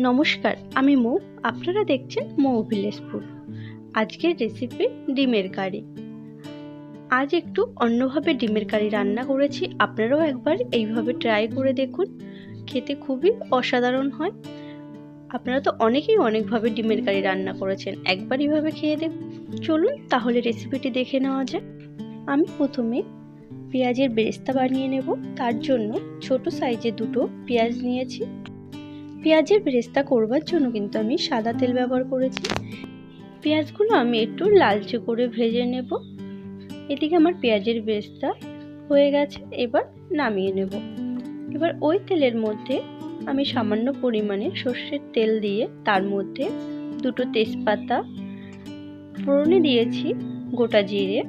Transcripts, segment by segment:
নমস্কার, আমি মৌ। আপনারা দেখছেন মৌ ভিলেজ ফুড আজকের রেসিপি ডিমের কারি। আজ একটু অন্যভাবে ডিমের কারি রান্না করেছি। আপনারাও একবার এইভাবে ট্রাই করে দেখুন। খেতে খুবই অসাধারণ হয়। আপনারা তো অনেকেই অনেকভাবে ডিমের কারি রান্না করেছেন। একবার এইভাবে খেয়ে দেখ চলুন তাহলে রেসিপিটি দেখে নেওয়া যাক। আমি প্রথমে পেঁয়াজের বেরেস্তা বানিয়ে নেব। তার জন্য ছোট সাইজে দুটো পেঁয়াজ নিয়েছি। পেঁয়াজের বেরেস্তা করবার জন্য কিন্তু আমি সাদা তেল ব্যবহার করেছি। পেঁয়াজগুলো আমি একটু লালচে করে ভেজে নেব। এদিকে আমার পেঁয়াজের বেরেস্তা হয়ে গেছে, এবার নামিয়ে নেব। এবার ওই তেলের মধ্যে আমি সামান্য পরিমাণে সর্ষের তেল দিয়ে তার মধ্যে দুটো তেজপাতা, ফোড়নে দিয়েছি গোটা জিরে।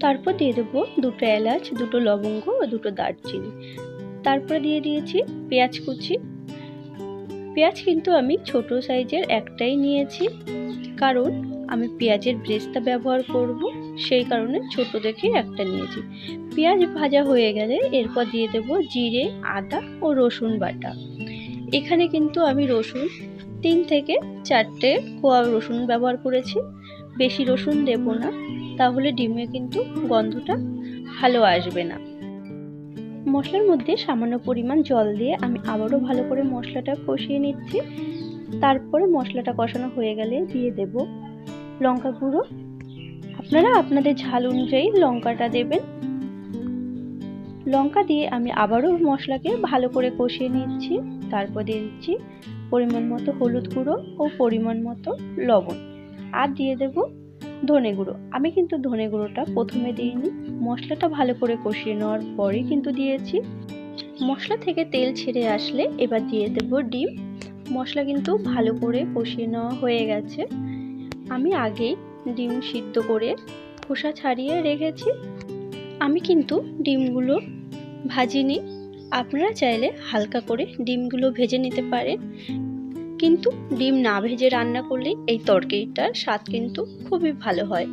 তারপর দিয়ে দেবো দুটো এলাচ, দুটো লবঙ্গ ও দুটো দারচিনি। তারপরে দিয়ে দিয়েছি পেঁয়াজ কুচি পেঁয়াজ কিন্তু আমি ছোট সাইজের একটাই নিয়েছি। কারণ আমি পেঁয়াজের ব্রেস্তা ব্যবহার করব, সেই কারণে ছোট দেখে একটা নিয়েছি। পেঁয়াজ ভাজা হয়ে গেলে এরপর দিয়ে দেব জিরে, আদা ও রসুন বাটা। এখানে কিন্তু আমি রসুন তিন থেকে চারটে কোয়া রসুন ব্যবহার করেছি। বেশি রসুন দেব না, তাহলে ডিমে কিন্তু গন্ধটা ভালো আসবে না। মশলার মধ্যে সামান্য পরিমাণ জল দিয়ে আমি আবারও ভালো করে মশলাটা কষিয়ে নিচ্ছি। তারপরে মশলাটা কষানো হয়ে গেলে দিয়ে দেব লঙ্কা গুঁড়ো। আপনারা আপনাদের ঝাল অনুযায়ী লঙ্কাটা দেবেন। লঙ্কা দিয়ে আমি আবারও মশলাকে ভালো করে কষিয়ে নিচ্ছি। তারপর দিয়ে দিচ্ছি পরিমাণ মতো হলুদ গুঁড়ো ও পরিমাণ মতো লবণ। আর দিয়ে দেব ধনে গুঁড়ো। আমি কিন্তু ধনে গুঁড়োটা প্রথমে দিইনি। মশলাটা ভালো করে কষিয়ে নেওয়ার পরেই কিন্তু দিয়েছি। মশলা থেকে তেল ছেড়ে আসলে এবার দিয়ে দেব ডিম। মশলা কিন্তু ভালো করে কষিয়ে নেওয়া হয়ে গেছে। আমি আগেই ডিম সিদ্ধ করে খোসা ছাড়িয়ে রেখেছি। আমি কিন্তু ডিমগুলো ভাজিনি। আপনারা চাইলে হালকা করে ডিমগুলো ভেজে নিতে পারেন। কিন্তু ডিম না ভেজে রান্না করলে এই তরকারিটার স্বাদ কিন্তু খুবই ভালো হয়।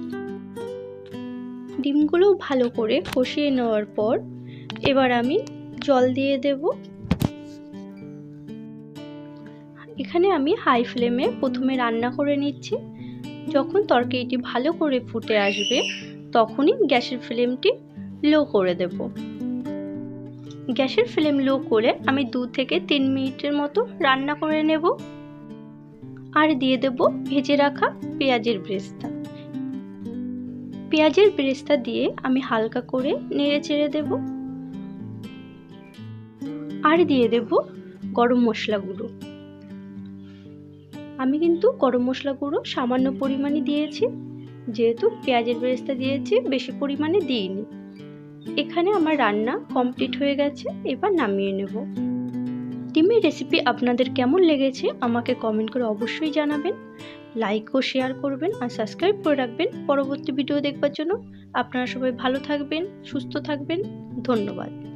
ডিমগুলো ভালো করে কষিয়ে নেওয়ার পর এবার আমি জল দিয়ে দেব। এখানে আমি হাই ফ্লেমে প্রথমে রান্না করে নিচ্ছি। যখন তরকারিটি ভালো করে ফুটে আসবে, তখনই গ্যাসের ফ্লেমটি লো করে দেব। গ্যাসের ফ্লেম লো করে আমি দু থেকে তিন মিনিটের মতো রান্না করে নেব। আর দিয়ে দেব ভেজে রাখা পেঁয়াজের ব্রেস্তা। পেঁয়াজের ব্রেস্তা দিয়ে আমি হালকা করে নেড়ে চেড়ে দেব। আর দিয়ে দেব গরম মশলা গুঁড়ো। আমি কিন্তু গরম মশলা গুঁড়ো সামান্য পরিমাণে দিয়েছি। যেহেতু পেঁয়াজের বেরেস্তা দিয়েছি, বেশি পরিমাণে দিইনি। এখানে আমার রান্না কমপ্লিট হয়ে গেছে, এবার নামিয়ে নেব। ডিমের রেসিপি আপনাদের কেমন লেগেছে, আমাকে কমেন্ট করে অবশ্যই জানাবেন। লাইক ও শেয়ার করবেন আর সাবস্ক্রাইব করে রাখবেন। পরবর্তী ভিডিও দেখবার জন্য আপনারা সবাই ভালো থাকবেন, সুস্থ থাকবেন। ধন্যবাদ।